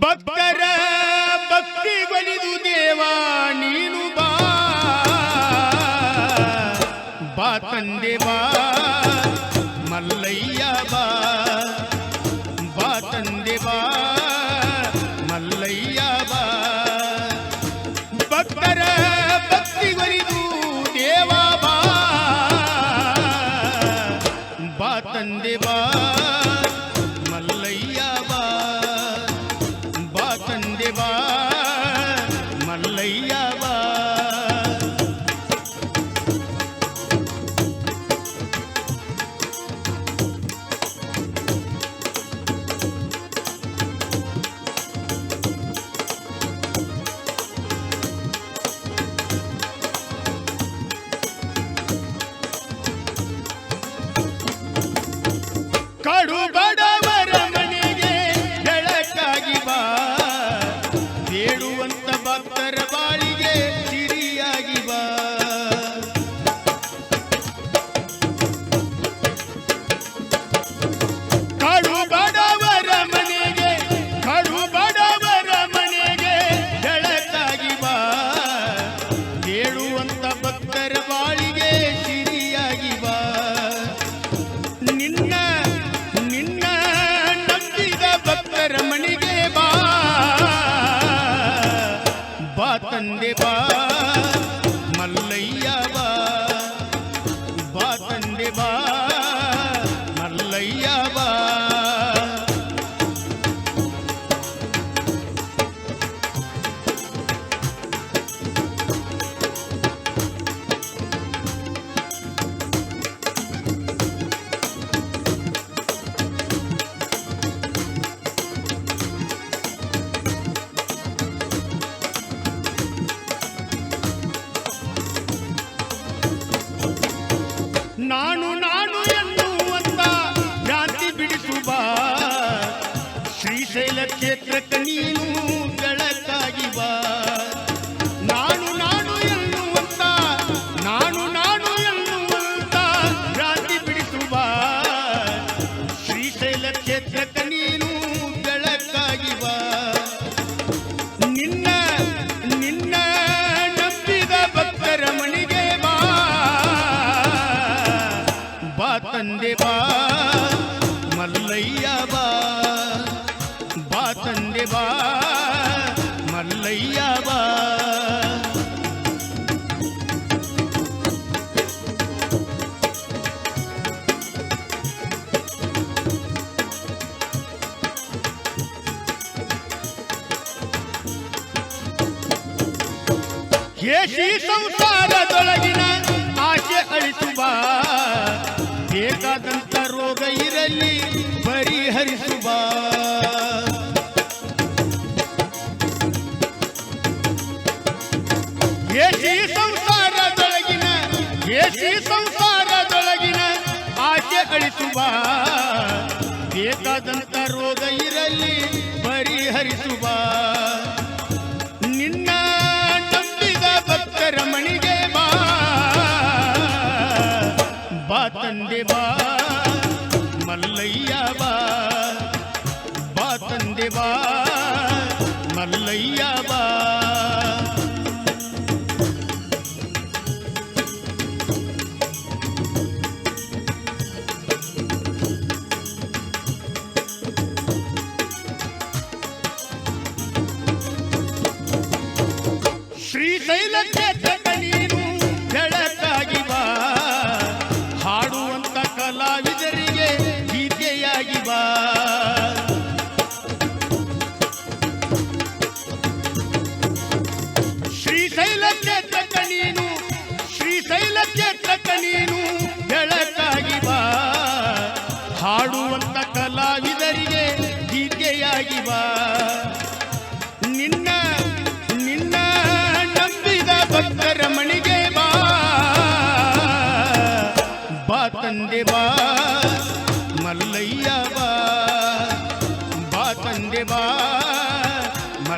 ಭಕ್ತರ ಭಕ್ತಿ ಒಲಿದು ದೇವಾ ನೀನು ಬಾ ಬಾ ತಂದೆ ಬಾ ಮಲ್ಲಯ್ಯ ಬಾ ಬಾ ತಂದೆ ಬಾ ಭಕ್ತರ ಬಾಳಿಗೆ कंदे बा ನಾನು ನಾನು ಎನ್ನುವಂತ ಜಾತಿ ಬಿಡಿಸುವ ಶ್ರೀಶೈಲ ಕ್ಷೇತ್ರಕ್ಕೆ ನೀನು బాతండేవా మల్లయ్యవా బాతండేవా మల్లయ్యవా ಏಷಿ ಸಂಸಾರದೊಳಗಿನ ಆಶೆ ಅಳಿಸುವ ಬೇಕಾದಂಥ ರೋಗ ಇರಲಿ ಪರಿಹರಿಸುವ. ಏಸಿ ಸಂಸಾರದೊಳಗಿನ ಏಸಿ ಸಂಸಾರದೊಳಗಿನ ಆಚೆ ಅಳಿಸುವ. ಬೇಕಾದಂಥ ರೋಗ ಇರಲಿ ಪರಿಹರಿಸುವ. మల్లయ్యవా బా తందెవా మల్లయ్యవా. శ్రీశైలం చేత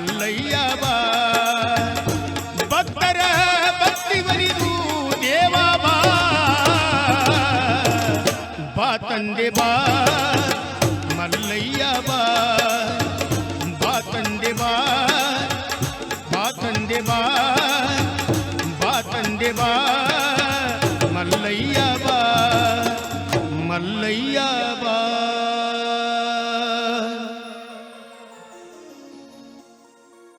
மல்லையாவா? பக்தர பக்தி வரிது தேவாவா? பா தந்தே பா மல்லையாவா? பா தந்தே பா பா தந்தே பா